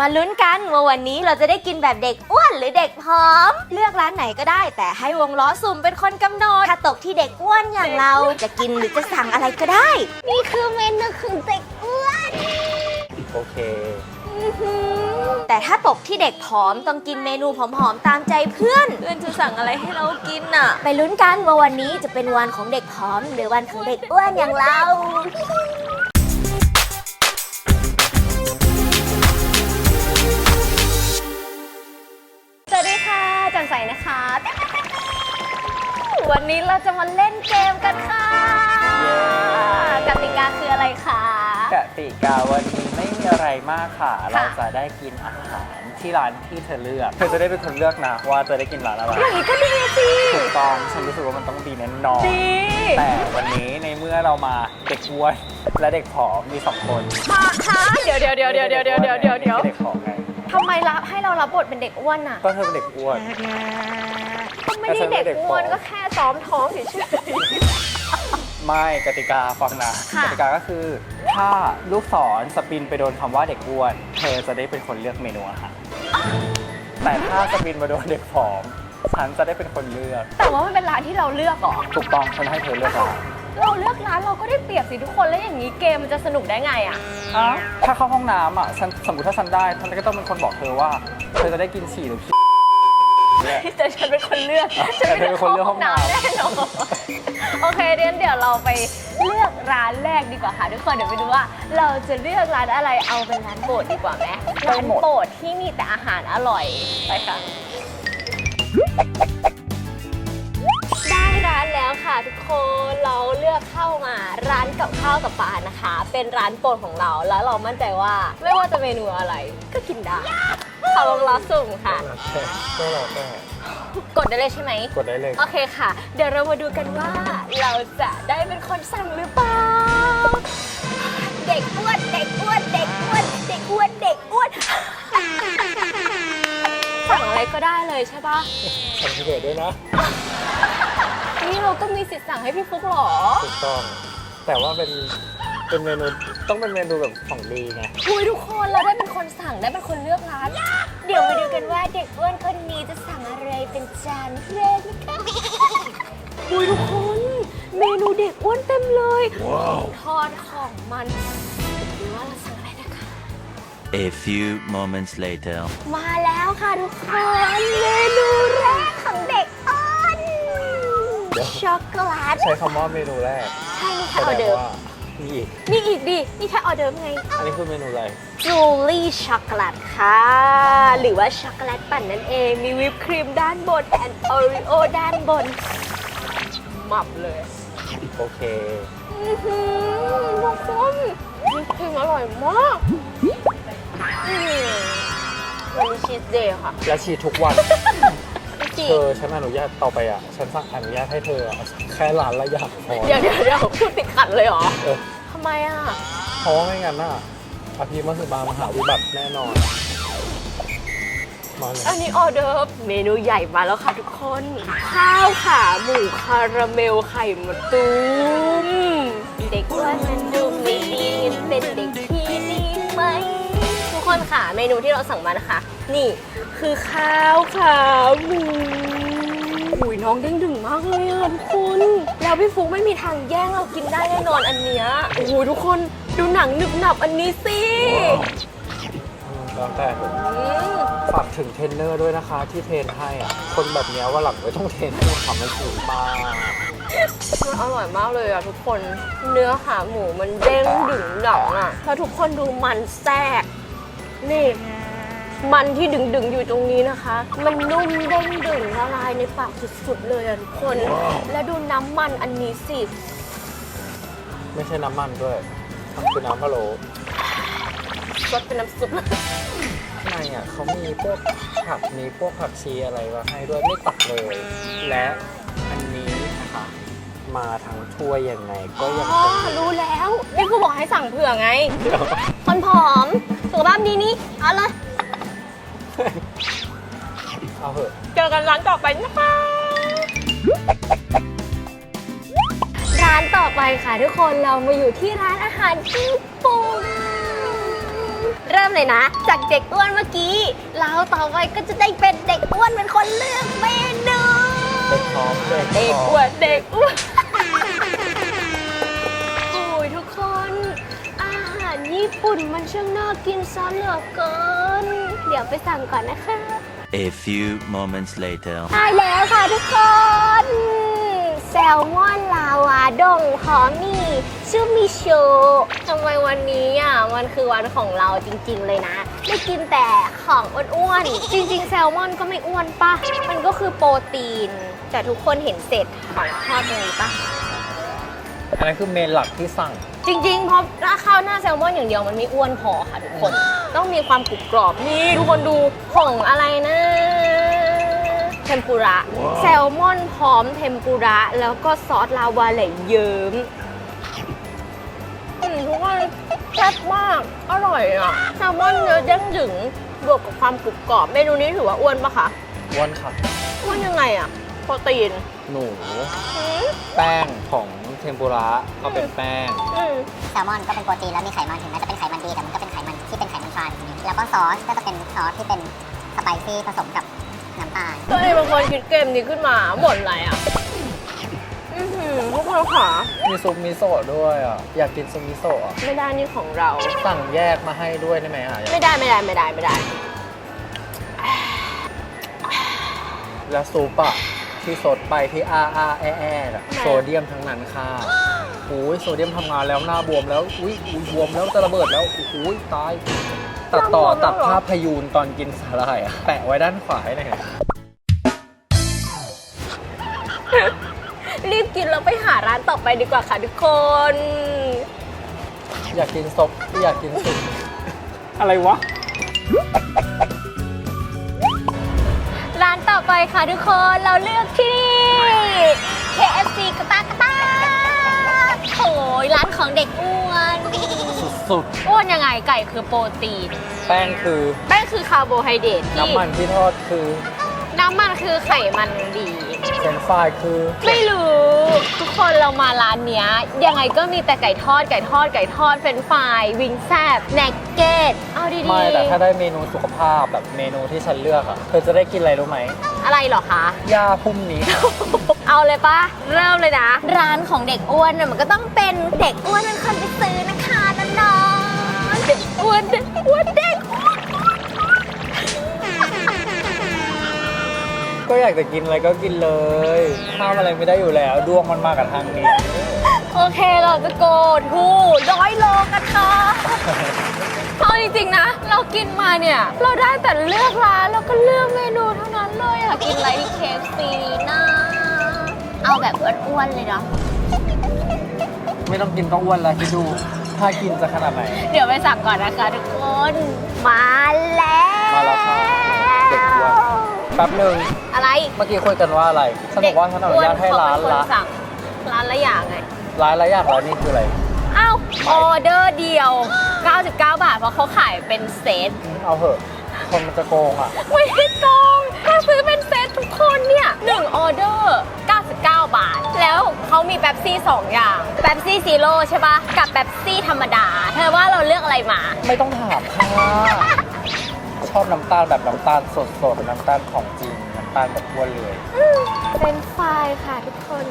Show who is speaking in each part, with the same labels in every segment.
Speaker 1: มาลุ้นกันว่าวันนี้เราจะได้กินแบบเด็กอ้วนหรือเด็กผอม เลือกร้านไหนก็ได้ แต่ให้วงล้อสุ่มเป็นคนกำหนดถ้าตกที่เด็กอ้วนอย่างเราจะกินหรือจะสั่งอะไรก็ได้ นี่คือเมนูของเด็กอ้วน
Speaker 2: โอเค
Speaker 1: แต่ถ้าตกที่เด็กผอมต้องกินเมนูผอมๆตามใจเพื่อน เพื่อนจะสั่งอะไรให้เรากินน่ะ ไปลุ้นกันว่าวันนี้จะเป็นวันของเด็กผอม หรือวันของเด็กอ้วนอย่างเรา ใสนะคะวันนี้เราจะมาเล่นเกมกันค่ะกติกาคืออะไรคะ
Speaker 2: กติกาวันนี้ไม่มีอะไรมากค่ะ เราจะได้กินอาหารที่ร้านที่เธอเลือกเธอจะได้เป็นคนเลือกนะว่าจะได้กินร้านอะไร
Speaker 1: อย่างนี้ก็ดีสิ
Speaker 2: ถูกต้องฉันรู้สึกว่ามันต้องดีแน่นอนแต่วันนี้ในเมื่อเรามาเด็กวัวและเด็กผอมมีสองคน
Speaker 1: ค่ะเดี๋ยวเดี๋ยวเดี๋ยวเดี๋ยวเดี๋ยวเดี๋ยวเดี๋ยวเด็
Speaker 2: กผอมไรั
Speaker 1: บให้เรารับบทเป็นเด็กอ้วนน่ะ
Speaker 2: ก็เธอเป็นเด็กอ้วน
Speaker 1: ก็ไม่ได้เด็กอ้วนก็แค่ซ้อมท้องเฉย
Speaker 2: ไม่กติกาฟังนะ
Speaker 1: ค่ะ
Speaker 2: กติกาก็คือ ถ้าลูกศรสปินไปโดนคำว่าเด็กอ้วน เธอจะได้เป็นคนเลือกเมนูอาหารแต่ถ้าสปินมาโดนเด็กผอมฉันจะได้เป็นคนเลือก
Speaker 1: ๆแต่ว่ามันเป็นร้านที่เราเลือกเหรอ
Speaker 2: ถูกต้องฉันให้เธอเลือกร้าน
Speaker 1: เราเลือกร้านเราก็ได้เปรียบสิทุกคนแล้วอย่างนี้เกมมันจะสนุกได้ไงอะ
Speaker 2: ถ้าเข้าห้องน้ำอะฉันสมมติถ้าฉันได้ฉันก็ต้องเป็นคนบอกเธอว่าเธอจะได้กินฉี่หรือขี้เนี่ย
Speaker 1: แต่ฉันเป็นคนเลือก
Speaker 2: แต่เธอเป็นคนเลือกห้องน้ำ
Speaker 1: แน่นอนโอเคเดี๋ยวเดี๋ยวเราไปเลือกร้านแรกดีกว่าค่ะทุกคนเดี๋ยวไปดูว่า เราจะเลือกร้านอะไรเอาเป็นร้านโปรดดีกว่าไหมร้านโปรดที่มีแต่อาหารอร่อยไปค่ะได้ร้านแล้ว ค่ะทุกคนเราเลือกเข้ามาร้านกับข้าวกับปลานะคะ เป็นร้านโปรดของเราแล้วเรามั่นใจว่าไม่ว่าจะเมนูอะไรก็กินได้เขาลงล้อสุ่มค่ะ
Speaker 2: ก็แล้วแต่
Speaker 1: กดได้เลยใช่ไหม
Speaker 2: กดได้เลย
Speaker 1: โอเคค่ะ เดี๋ยวเรามาดูกันว่าเราจะได้เป็นคนสั่งหรือเปล่าเด็กอ้วนเด็กอ้วนเด็กอ้วนเด็กอ้วนเด็กอ้วนสั่งอะไรก็ได้เลยใช่ปะ
Speaker 2: ฉันเกิดด้วยนะ
Speaker 1: นี่เราก็มีสิทธิ์สั่งให้พี่ฟุกเหรอ
Speaker 2: ถูกต้อง แต่ว่าเป็นเป็นเมนูต้องเป็นเมนูแบบของดีไง
Speaker 1: อุ้ยทุกคนเราได้เป็นคนสั่งได้เป็นคนเลือกร้าน เดี๋ยวมาดูกันว่าเด็กอ้วนคนนี้จะสั่งอะไรเป็นจานแรกนะคะอุ้ยทุกคน เมนูเด็กอ้วนเต็มเลยของทอดของมันดูว่าเราสั่งอะไรนะคะ
Speaker 3: A few moments later.
Speaker 1: มาแล้วค่ะทุกคนเมนูแรกของเด็กอ้วน ช็อกโกแลต
Speaker 2: ใช้คำว่าเมนูแรก
Speaker 1: ใช่นี่
Speaker 2: แส
Speaker 1: แค่ออ
Speaker 2: ด
Speaker 1: เดิ
Speaker 2: ง
Speaker 1: ร์ฟ
Speaker 2: ว่านี่อีก
Speaker 1: นี่อีกดิ นี่แค่ออเดิร์ฟไง
Speaker 2: อันนี้คือเมนูอะไร
Speaker 1: จูลี่ช็อกโกแลตค่ะ หรือว่าช็อกโกแลตปั่นนั่นเอง มีวิปครีมด้านบนแอนโอริโอด้านบนหมับเลย
Speaker 2: โอเค
Speaker 1: อื้อหือทุกคนวิปครีมอร่อยมากอื้อวันนี้ชีสเดย์ค่ะ
Speaker 2: และฉีดทุกวัน
Speaker 1: จริง
Speaker 2: เธอฉันอนุญาตต่อไปอะ ฉันสั่งอนุญาตให้เธออะแค่ร้านละอย่างพอ
Speaker 1: เดี๋ยวเดี๋ยวเดี๋ยวพูดติดขัดเลยเหรอ
Speaker 2: เออ
Speaker 1: ทำไมอะ
Speaker 2: เพราะว่าไม่งั้นน่ะอภิมัสบามหาวิบัติแน่นอนมาเลย
Speaker 1: อันนี้ออเดิร์ฟเมนูใหญ่มาแล้วค่ะทุกคน ข้าวขาหมูคาราเมลไข่มะตูมเด็กอ้ว่ามันดูไม่ดีเป็นเด็กที่ดีไหม ทุกคนค่ะเมนูที่เราสั่งมานะคะ นี่ คือข้าวขาหมูอุ้ยน้องเด้งดึงมากเลยอะทุกคน แล้วพี่ฟุกไม่มีทางแย่งเรากินได้แน่นอนอันเนี้ยโอ้โหทุกคนดูหนังหนึบหนับอันนี้สิ
Speaker 2: อืมแล้วแต่เถอะ
Speaker 1: อืม
Speaker 2: ฝากถึงเทรนเนอร์ด้วยนะคะที่เทรนให้อะ คนแบบเนี้ยว่าหลังไม่ต้องเทรนให้มันทำให้ถูกมาก
Speaker 1: มันอร่อยมากเลยอะทุกคนเนื้อขาหมูมันเด้งดึงหนังอะแล้วทุกคนดูมันแทรกนี่ มันที่ดึงดึงๆอยู่ตรงนี้นะคะ มันนุ่มเด้งดึงละลายในปากสุดๆเลยอะทุกคน แล้วดูน้ำมันอันนี้สิ
Speaker 2: ไม่ใช่น้ำมันด้วยมันคือน้ำพะโล้
Speaker 1: รสเป็นน้ำซุป
Speaker 2: ข้างในอะเขามีพวกผักมีพวกผักชีอะไรมาให้ด้วยไม่ตักเลย และอันนี้นะคะมาทั้งถ้วยยังไงก็ยัง
Speaker 1: อ๋อ
Speaker 2: คง
Speaker 1: รู้แล้วพี่กูบอกให้สั่งเผื่อไง
Speaker 2: เดี๋ยว
Speaker 1: คนผอมสุขภาพดีนี่เอาเลย
Speaker 2: เอาเหอะ
Speaker 1: เจอกันร้านต่อไปนะคะ ร้านต่อไปค่ะทุกคนเรามาอยู่ที่ร้านอาหารญี่ปุ่นเริ่มเลยนะ จากเด็กอ้วนเมื่อกี้ เราต่อไปก็จะได้เป็นเด็กอ้วนเป็นคนเลือกเมนู
Speaker 2: เด็กพร้อมเด็ก
Speaker 1: เด็ก
Speaker 2: พร้อม
Speaker 1: อ้วนเด็กอ้วนโอ้ยทุกคน อาหารญี่ปุ่นมันช่างน่ากินซะเหลือเกิน เดี๋ยวไปสั่งก่อนนะคะ
Speaker 3: A few moments later.
Speaker 1: ได้แล้วค่ะทุกคน แซลมอนลาวาดงพร้อมนี่ชื่อมิโชะทำไมวันนี้อะ มันคือวันของเราจริง ๆ เลยนะ ไม่กินแต่ของอ้วนๆ จริง ๆ แซลมอนก็ไม่อ้วนปะ มันก็คือโปรตีน แต่ทุกคนเห็นเศษของทอดตรงนี้ปะ
Speaker 2: อันนั้นคือเมนหลักที่สั่ง
Speaker 1: จริงๆ เพราะราข้าวหน้าแซลมอนอย่างเดียวมันไม่อ้วนพอค่ะทุกคน ต้องมีความกรุบกรอบนี่ทุกคนดูของอะไรนะ เทมปุระ แซลมอนพร้อมเทมปุระ แล้วก็ซอสลาวาไหลเยิ้มอืมทุกคนแซ่บมาก อร่อยอะ แซลมอนเนื้อเด้งดึงบวกกับความกรุบกรอบ เมนูนี้ถือว่าอ้วนปะคะ
Speaker 2: อ้วนค่ะ
Speaker 1: อ้วนยังไงอะ โปรตีน
Speaker 2: หนู
Speaker 1: อืม
Speaker 2: แป้งของเทมปุระก็เป็นแป้ง
Speaker 1: อืม
Speaker 4: แซลมอนก็เป็นโปรตีนแล้วมีไขมันถึงแม้จะเป็นไขมันดีแต่มันก็เป็นไขมันที่ เป็นไขมันทรานแล้วก็ซอสก็จะเป็นซอสที่เป็นสไปซี่ผสมกับน้ำตาล
Speaker 1: ก็เลยบางคนคิดเกมนี้ขึ้นมาหมดอะไรอะอือหือพวกเราขา
Speaker 2: มีซุปมิโซะด้วยอะ อยากกินซุปมิโซะอะ
Speaker 1: ไม่ได้นี่ของเรา
Speaker 2: สั่งแยกมาให้ด้วยได้ไหมอะ
Speaker 1: ไม่ได้ไม่ได้ไม่ได้ไม่ได้
Speaker 2: แล้วซุปอะ ที่สดไปที่อาอาแอแออะ
Speaker 1: ทำไมอะ
Speaker 2: โซเดียมทั้งนั้นค่ะอุ้ยโซเดียมทำงานแล้วหน้าบวมแล้ว อุ้ยอุ๊ยบวมแล้วจะระเบิดแล้วอุ้ยตาย ตัดต่อตัดภาพพยูนตอนกินสาหร่ายอะแปะไว้ด้านขวาให้หน่อย
Speaker 1: รีบกินแล้วไปหาร้านต่อไปดีกว่าค่ะทุกคน
Speaker 2: อยากกินซุปอยากกินซุปอะไรวะ
Speaker 1: ร้านต่อไปค่ะทุกคนเราเลือกที่นี่ KFC กระตากกระตากโอ้ยร้านของเด็กอ้วน
Speaker 2: สุด
Speaker 1: อ้วนยังไงไก่คือโปรตีน
Speaker 2: ๆ แป้งคือ
Speaker 1: แป้งคือคาร์โบไฮเดรตที่
Speaker 2: น้ำมันที่ทอดคือ
Speaker 1: น้ำมันคือไขมันดี
Speaker 2: เฟรนช์ฟรายคือ
Speaker 1: ไม่รู้ ทุกคนเรามาร้านเนี้ย ยังไงก็มีแต่ไก่ทอดไก่ทอดไก่ทอดเฟรนช์ฟรายวิงแซบแนกเก็ตเอาดีๆ
Speaker 2: ไม่แต่ถ้าได้เมนูสุขภาพแบบเมนูที่ฉันเลือกอะเธอจะได้กินอะไรรู้ไหม
Speaker 1: อะไรเหรอคะ
Speaker 2: หญ้าพุ่มนี้
Speaker 1: เอาเลยปะเริ่มเลยนะ ร้านของเด็กอ้วนน่ะมันก็ต้องเป็นเด็กอ้วนเป็นคนไปซื้อนะคะน้อง ๆเด็กอ้วนเด็กอ้วนเด็กอ้วน
Speaker 2: ก็อยากจะกินอะไรก็กินเลยห้ามอะไรไม่ได้อยู่แล้วดวงมันมากับทางนี้
Speaker 1: โอเคเราจะโกทูร้อยโลกันค่ะเอาจริงๆนะ เรากินมาเนี่ย เราได้แต่เลือกร้านแล้วก็เลือกเมนูเท่านั้นเลยอะกินอะไรที่เคฟซีนะเอาแบบอ้วนๆเลยเนาะ
Speaker 2: ไม่ต้องกินก็อ้วนแล้วคิดดู ถ้ากินจะขนาดไหน
Speaker 1: เดี๋ยวไปสั่งก่อนนะคะทุกคน มาแล้ว
Speaker 2: มาแล้วครับเด็กอ้วน แป๊บหนึ่ง
Speaker 1: อะไร
Speaker 2: เมื่อกี้คุยกันว่าอะไรฉันบอกว่าฉันอนุญาตให้ร้าน
Speaker 1: เด็กอ้ว
Speaker 2: ละ
Speaker 1: เขเป็นคนสั่งร้านละอย่างไง
Speaker 2: ร้านละอย่างแล้วนี่คืออะไร
Speaker 1: อ้าวออเดอร์เดียว 99 บาทเพราะเขาขายเป็นเซต
Speaker 2: เอาเหอะคนมันจะโกงอะ
Speaker 1: ไม่ได้ตรง 2 อย่างแป๊บซี่ซีโร่ใช่ปะกับแป๊บซี่ธรรมดา เธอว่าเราเลือกอะไรมา
Speaker 2: ไม่ต้องถามค่ะชอบน้ำตาลแบบน้ำตาลสดๆน้ำตาลของจริงน้ำตาลแบบอ้วนเลย
Speaker 1: เป็นไฟล์ค่ะทุกคน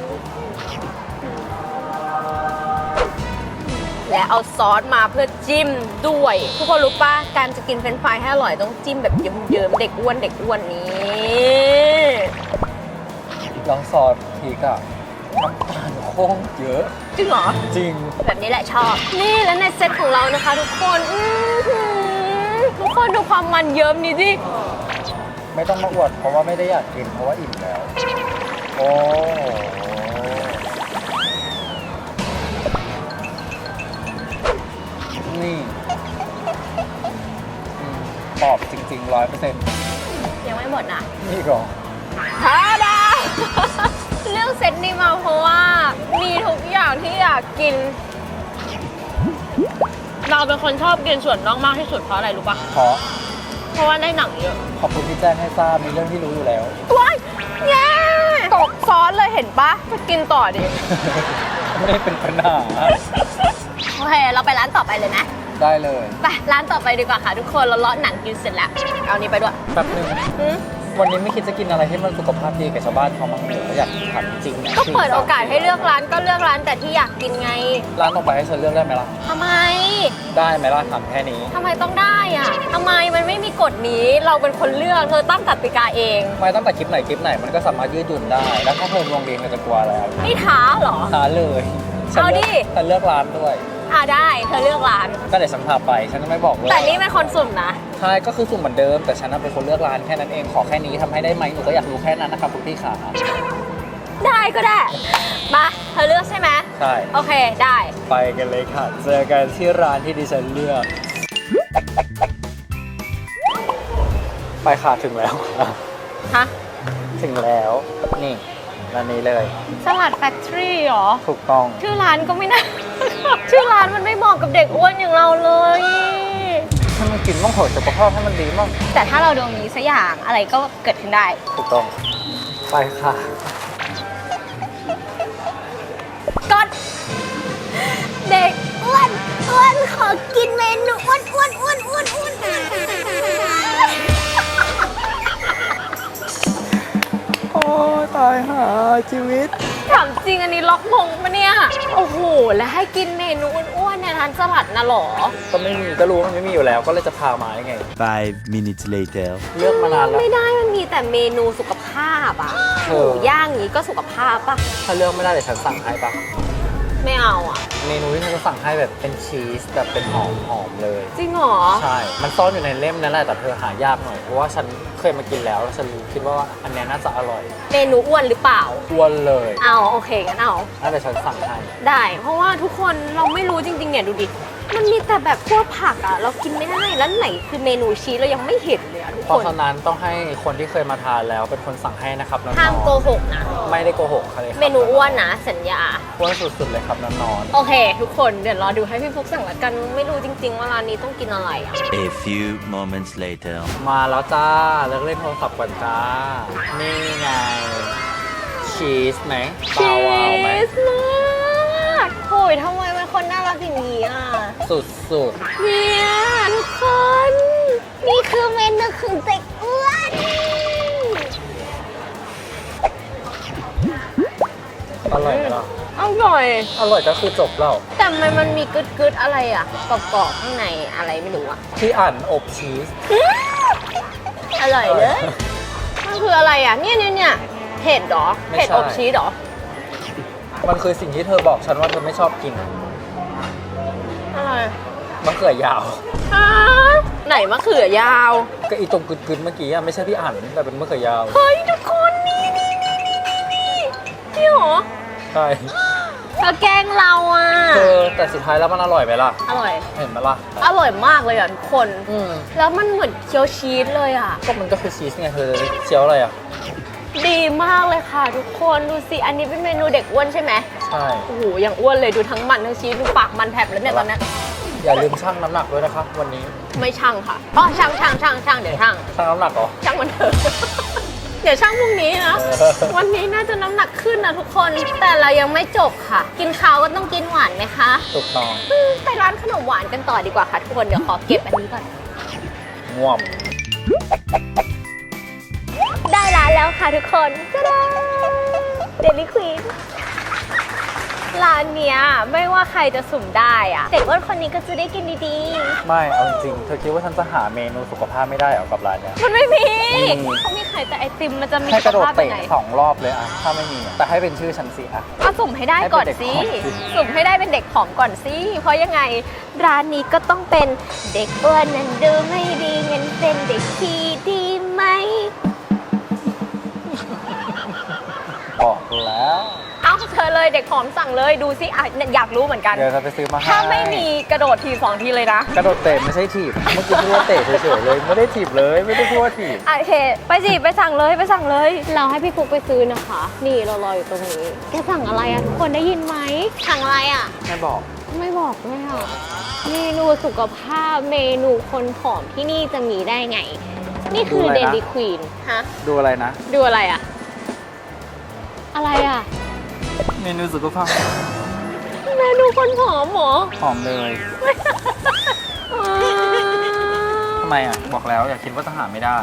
Speaker 1: และเอาซอสมาเพื่อจิ้มด้วย ทุกคนรู้ปะการจะกินเฟรนช์ฟรายให้อร่อยต้องจิ้มแบบเยิ้มๆเด็กอ้วนเด็กอ้วนนี้
Speaker 2: แล้วซอสพริกอะ น้ำตาลโค้งเยอะ
Speaker 1: จริงเหรอ
Speaker 2: จริง
Speaker 1: แบบนี้แหละชอบ นี่และในเซตของเรานะคะ ทุกคนอื้อหือทุกคนดูความมันเยิ้มนี้ดิ
Speaker 2: ไม่ต้องมาอวดเพราะว่าไม่ได้อยากกินเพราะว่าอิ่มแล้ว โอ้นี่อืมตอบจริงๆร้อยเปอร์เซ็นต์
Speaker 1: ยังไม่หมดนะ
Speaker 2: นี่ก่อน
Speaker 1: ทาดาเลื อกเซตนี้มาเพราะว่ามีทุกอย่างที่อยากกิน เราเป็นคนชอบกินส่วนน่องมากที่สุดเพราะอะไรรู้ปะ
Speaker 2: เพราะ
Speaker 1: เพราะว่าได้หนังเยอะ
Speaker 2: ขอบคุณที่แจ้งให้ทราบมีเรื่องที่รู้อยู่แล้ว
Speaker 1: ว้ายแย่ตกซอสเลยเห็นปะจะกินต่อดิ
Speaker 2: ไม่ได้เป็นปัญหา
Speaker 1: โอเคเราไปร้านต่อไปเลยนะ
Speaker 2: ไได้เลย
Speaker 1: ไปร้านต่อไปดีกว่าค่ะทุกคนเราเลาะหนังกินเสร็จแล้ว เอานี้ไปด้วย
Speaker 2: แป๊บนึง
Speaker 1: หืม
Speaker 2: วันนี้ไม่คิดจะกินอะไรที่มันสุขภาพดีกับชาวบ้านเขาบ้างเหรออยากถามจริงๆนะ
Speaker 1: ก็เปิดโอกาสให้เลือกร้านก็เลือกร้านแต่ที่อยากกินไง
Speaker 2: ร้านต่อไปให้ฉันเลือกได้ไหมล่ะ
Speaker 1: ทำไม
Speaker 2: ได้ไหมล่ะถามแค่นี้
Speaker 1: ทำไมต้องได้อะทำไมมันไม่มีกฎนี้เราเป็นคนเลือกเธอตั้งกติกาเอง
Speaker 2: ไม่ตั้งแต่คลิปไหนคลิปไหนมันก็สามารถยืดหยุ่นได้ แล้วถ้าเธอลงเองเธอจะกลัวแล้ว
Speaker 1: นี่ท้าเหรอ
Speaker 2: ท้าเลยฉัน
Speaker 1: เอา
Speaker 2: เลื
Speaker 1: ดิ
Speaker 2: อกฉันเลือกร้านด้วย
Speaker 1: อ่าได้เธอเลือกร้าน
Speaker 2: ก็เดี๋ยวฉันพาไปฉันจะไม่บอกเลย
Speaker 1: แต่นี่เป็นคนสุ่มนะ
Speaker 2: ใช่ก็คือสุ่มเหมือนเดิม แต่ฉันน่ะเป็นคนเลือกร้านแค่นั้นเองขอแค่นี้ทำให้ได้ไหมหนูก็อยากรู้แค่นั้นนะครับคุณพี่ขา
Speaker 1: ได้ก็ได้ มาเธอเลือกใช่ไหม
Speaker 2: ใช่
Speaker 1: โอเคได้
Speaker 2: ไปกันเลยค่ะ เจอกันที่ร้านที่ดิฉันเลือก ไปค่ะถึงแล้ว
Speaker 1: ฮะ
Speaker 2: ถึงแล้วนี่ร้านนี้เลย
Speaker 1: สลัดแฟคทอรี่เหรอ
Speaker 2: ถูกต้อง
Speaker 1: ชื่อร้านก็ไม่น่า ชื่อร้านมันไม่เหมาะกับเด็กอ้วนอย่างเราเลย
Speaker 2: ให้มันกินต้องเผยสุขภาพให้มันดีมาก
Speaker 1: แต่ถ้าเราดวงนี้สักอย่างอะไรก็เกิดขึ้นได้
Speaker 2: ถูกต้อง ไปค่ะ
Speaker 1: กด เด็กอ้วนอ้วนขอกินเมนูอ้วนอ้วนอ้วนอ้วนอ้วน
Speaker 2: โอ้ตายหาชีวิต
Speaker 1: ถามจริงอันนี้ล็อกมงปะเนี่ย โอ้โห แล้วให้กินเมนูอ้วนๆในร้านสลัดนะเหรอ
Speaker 2: ก็ไม่มีก็รู้ว่ามันไม่มีอยู่แล้ว ก็เลยจะพามายังไง
Speaker 3: Five minutes later.
Speaker 2: เลือกมานานแล้ว
Speaker 1: ไม่ได้มันมีแต่เมนูสุขภาพอะ
Speaker 2: เอ
Speaker 1: หมู
Speaker 2: อ
Speaker 1: ย่างนี้ก็สุขภาพปะ
Speaker 2: ถ้าเลือกไม่ได้เดี๋ยวฉันสั่งให้ปะ
Speaker 1: ไม่เอาอะ
Speaker 2: เมนูที่ฉันจะสั่งให้แบบเป็นชีสแบบเป็นหอมหอมๆเลย
Speaker 1: จริงเหรอ
Speaker 2: ใช่ มันซ่อนอยู่ในเล่มนั่นแหละแต่เธอหายากหน่อยเพราะว่าฉันเคยมากินแล้วแล้วฉันคิดว่าอันเนี้ยน่าจะอร่อย
Speaker 1: เมนูอ้วนหรือเปล่า
Speaker 2: อ้วนเลย
Speaker 1: เอาโอเคงั้นเอา
Speaker 2: นั่นเดี๋ยวฉันสั่งให้
Speaker 1: ได้ เพราะว่าทุกคนเราไม่รู้จริงๆเนี่ยดูดิ มันมีแต่แบบพวกผักอะเรากินไม่ได้ แล้วไหนคือเมนูชีสเรายังไม่เห็นเลยอะทุก
Speaker 2: เพ
Speaker 1: ค
Speaker 2: ราะ
Speaker 1: น
Speaker 2: ฉะนั้นต้องให้คนที่เคยมาทานแล้วเป็นคนสั่งให้นะครับน้องๆ
Speaker 1: ห้ามโกหกนะ
Speaker 2: ไม่ได้โกหกค่ะเลยครับ
Speaker 1: เมนูอ้วนนะ สัญญา
Speaker 2: อ้วนสุดๆเลยครับน้องนอน
Speaker 1: โอเค ทุกคนเดี๋ยวรอดูให้พี่ฟุกสั่งละกัน ไม่รู้จริง ๆ ว่าร้านนี้ต้องกินอะไรอะ
Speaker 3: A few moments later.
Speaker 2: มาแล้วจ้าเลิกเล่นโทรศัพท์ก่อนจ้า นี่ไง ชีสไหมปลาวาวไหม
Speaker 1: สมากโอ้ยทำไมเป็นคนน่ารักอย่างนี้อะ
Speaker 2: สุด
Speaker 1: เนี่ยทุกคน นี่คือเมนูของเด็กอ้วน
Speaker 2: ๆอร่อยไหมล่ะ
Speaker 1: อร่อย
Speaker 2: อร่อยก็คือจบแล้ว
Speaker 1: แต่ทำไมมันมีกึดกึดๆอะไรอะกรอบๆข้างในอะไรไม่รู้อะ
Speaker 2: ที่อ่านอบชีส
Speaker 1: อร่อยเลย มันคืออะไรอะ เนี่ยเนี่ยเนี่ยเห็ดเหรอ
Speaker 2: ไม่
Speaker 1: เห็ด
Speaker 2: ใช่
Speaker 1: อบชีสเหรอ
Speaker 2: มันคือสิ่งที่เธอบอกฉันว่าเธอไม่ชอบกิน
Speaker 1: อะไร
Speaker 2: มะเขือยาว
Speaker 1: ฮะ ไหนมะเขือยาว
Speaker 2: ก็อีตรงกึดๆเมื่อกี้อะไม่ใช่พี่อ่านแต่เป็นมะเขือยาว
Speaker 1: เฮ้ยทุกคนนี่นี่นี่นี่นี่นี่นี่เหรอ
Speaker 2: ใช่
Speaker 1: เธอแกล้งเราอะ
Speaker 2: เธอแต่สุดท้ายแล้วมันอร่อยไหมล่ะ
Speaker 1: อร่อย
Speaker 2: เห็นไหมล่ะ
Speaker 1: อร่อยมากเลยอะทุกคน
Speaker 2: อืม
Speaker 1: แล้วมันเหมือนเคี้ยวชีสเลยอะ
Speaker 2: ก็มันก็คือชีสไงเธอเคี้ยวอะไรอะ
Speaker 1: ดีมากเลยค่ะ ทุกคนดูสิ อันนี้เป็นเมนูเด็กอ้วนใช่ไหม
Speaker 2: ใช่
Speaker 1: โอ้โหยังอ้วนเลยดูทั้งมันทั้งชีสดูปากมันแผลบแล้วเนี่ยตอนเนี้ย
Speaker 2: อย่าลืมชั่งน้ำหนักด้วยนะครับวันนี้
Speaker 1: ไม่ช่างค่ะอ๋อช่างช่างช่างช่างเดี๋ยวช่าง
Speaker 2: ชั่งน้ำหนักเหรอ
Speaker 1: ช่างมันเถอะ เดี๋ยวช่างพรุ่งนี้นะ
Speaker 2: เออ
Speaker 1: วันนี้น่าจะน้ำหนักขึ้นนะทุกคน แต่เรายังไม่จบค่ะ กินข้าวก็ต้องกินหวานไหมคะ
Speaker 2: ถูกต้อง
Speaker 1: อืมไปร้านขนมหวานกันต่อดีกว่าค่ะทุกคน เดี๋ยวขอเก็บอันนี้ก่อน
Speaker 2: ง่วง
Speaker 1: ได้ร้านแล้วค่ะทุกคนจ้าดาเดลิควีน ร้านเนี้ยไม่ว่าใครจะสุ่มได้อะเด็กอ้วนคนนี้ก็จะได้กินดี
Speaker 2: ไม่เอาจริงๆเธอคิดว่าฉันจะหาเมนูสุขภาพไม่ได้เหรอกับร้านเนี้ย
Speaker 1: ๆ มันไม่มี
Speaker 2: มี
Speaker 1: เขามีไข่แต่ไอติมมันจะมี
Speaker 2: ให้ก
Speaker 1: สุ
Speaker 2: ระ
Speaker 1: ข
Speaker 2: โดด
Speaker 1: ภาพยั
Speaker 2: เตะ
Speaker 1: งไง
Speaker 2: สองรอบเลยอะถ้าไม่มีอะแต่ให้เป็นชื่อฉันสิอะ
Speaker 1: ก็สุ่มให้ได้ก่อนสิ
Speaker 2: ให้เป็นเด็กผอมสิ
Speaker 1: สุ่มให้ได้เป็นเด็กผอมก่อนสิ เพราะยังไงร้านนี้ก็ต้องเป็นเด็กอ้วนนั้นดูไม่ดีงั้นเป็นเด็กที่ดีไหม
Speaker 2: บอกแล้ว
Speaker 1: เอาเธอเลยเด็กผอมสั่งเลยดูสิอะอยากรู้เหมือนกัน
Speaker 2: เดี๋ยวจะไปซื้อมาให้
Speaker 1: ถ้าไม่มีกระโดดทีสองทีเลยนะ
Speaker 2: กระโดดเตะไม่ใช่ถีบเมื่อกี้พูดว่าเตะเฉยๆเลยไม่ได้ถีบเลยไม่ได้พูดว่าถีบ
Speaker 1: อะโอเค ไปสิไปสั่งเลยไปสั่งเลย เราให้พี่ฟุกไปซื้อนะคะ นี่เรารออยู่ตรงนี้ แกสั่งอะไรอะทุกคนได้ยินไหมสั่งอะไรอะ
Speaker 2: ไม่บอก
Speaker 1: ไม่บอกด้วยอะเมนูสุขภาพเมนูคนผอมที่นี่จะมีได้ไง นี่คือ
Speaker 2: ดูอะไร
Speaker 1: เด
Speaker 2: นะ
Speaker 1: ลิควีนฮะ
Speaker 2: ดูอะไรนะ
Speaker 1: ดูอะไรอะ อะไรอะ
Speaker 2: เมนูสุขภาพ
Speaker 1: เมนูคนผอมเหรอ
Speaker 2: หอมเลยทำไมอะ บอกแล้วอย่าคิดว่าจะหาไม่ได้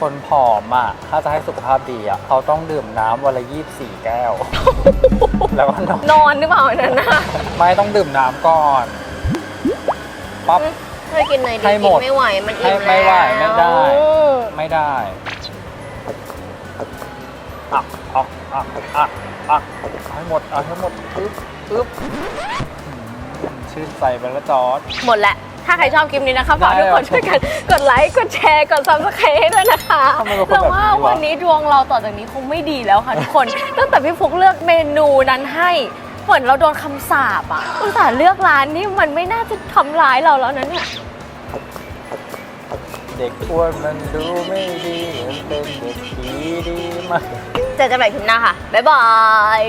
Speaker 2: คนผอมอะ ถ้าจะให้สุขภาพดีอะ เขาต้องดื่มน้ำวันละ24 แก้ว แล้วก็นอน
Speaker 1: นอนหรือเปล่าอันนั้นนะ
Speaker 2: ไม่ต้องดื่มน้ำก่อนปั๊บ
Speaker 1: ช่วยกินหน่อยดิ
Speaker 2: ให้หมด
Speaker 1: กินไม่ไหวมันอิ่ม
Speaker 2: ให้ไม่ไหว
Speaker 1: แล้ว
Speaker 2: ไม่ได้ ไม่ได้อะ อะอะอะอะเอาให้หมดเอาให้หมดปึ๊บปึ๊บชื่นใจไปแล้วจอร์ด
Speaker 1: หมดล้วถ้าใครชอบคลิปนี้นะคะฝาก
Speaker 2: ได้
Speaker 1: ทุกคนช่วยกันกดไลค์ กดแชร์ กด subscribe ให้ด้วยนะคะ
Speaker 2: ทำไมเป็นคน
Speaker 1: แบ
Speaker 2: บนี้
Speaker 1: ว่าวันนี้ดวงเราต่อจากนี้คงไม่ดีแล้วค่ะทุกคน ตั้งแต่พี่ฟุกเลือกเมนูนั้นให้ เหมือนเราโดนคำสาปอะ อุตส่าห์เลือกร้านที่มันไม่น่าจะทำร้ายเราแล้วนะเนี่ย
Speaker 2: เด็กอ้วนมันดูไม่ดีเหมือนเป็นเด็กผีดีมาก
Speaker 1: เจอกันใหม่คลิปหน้าค่ะ บ๊ายบาย